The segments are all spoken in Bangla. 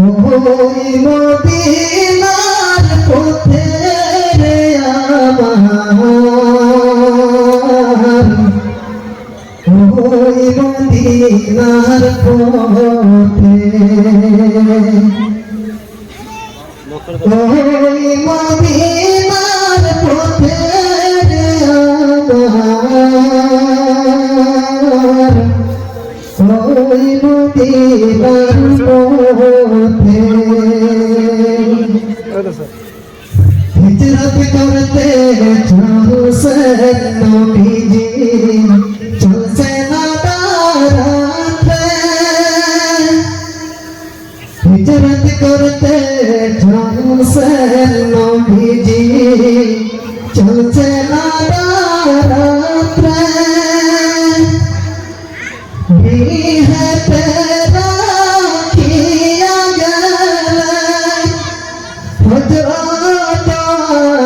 ওই মদিনার পথে আমার। ওই মদিনার পথে ওই মদিনার পথে আমার। ওই মদিনার পথে হিজরত করতে চলছে নবীজি চলছে না হিজরত করতে চলছে নবীজি চলছে না বিহতে রাখিয়া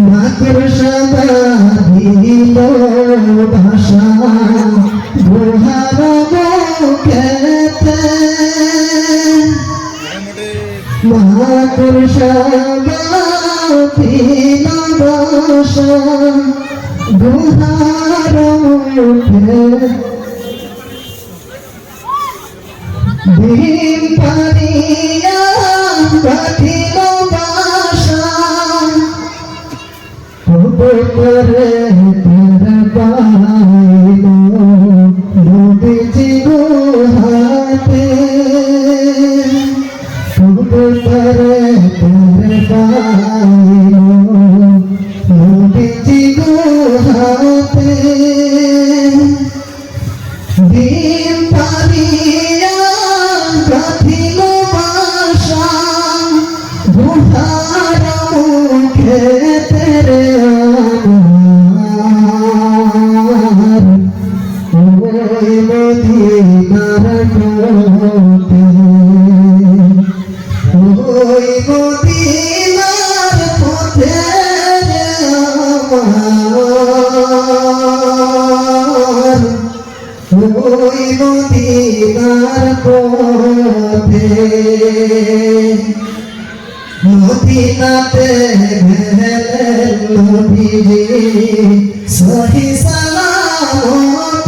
মাতৃ সবাধিল ভাষা গুহার মুখেতে মাতৃ সবাধিল ভাষা গুহার মুখে ভীম পারিয়া কঠিন উপরে তের পাইল নদীজি গুহাতে উপরে তের পাইল নদীজি গুহাতে দিন পারিয়া কঠিন ভাষা গুহার মদিনার পথে ওই মদিনার পথে আমার ওই মদিনার পথে মদিনাতে গেলেন নবীজি সহি সালামতে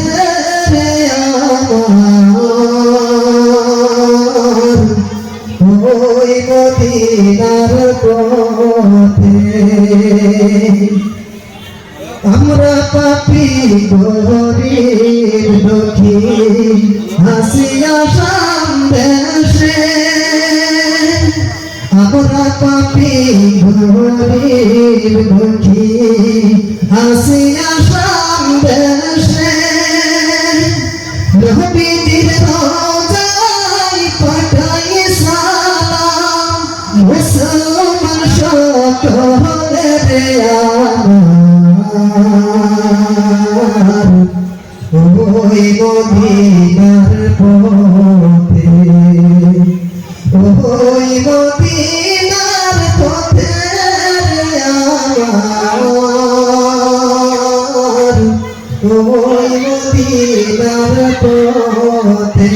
আমরা পাপি গরিব দুঃখী। হাসিয়া সামদেশে আমরা পাপি গরিব দুঃখী। হাসিয়া সামদেশে নবীজির রোজায় পাঠাই সালাম। মুসলমান সকলে আমার ওই মদিনার পথে ওই মদিনার পথে আমার ওই মদিনার পথে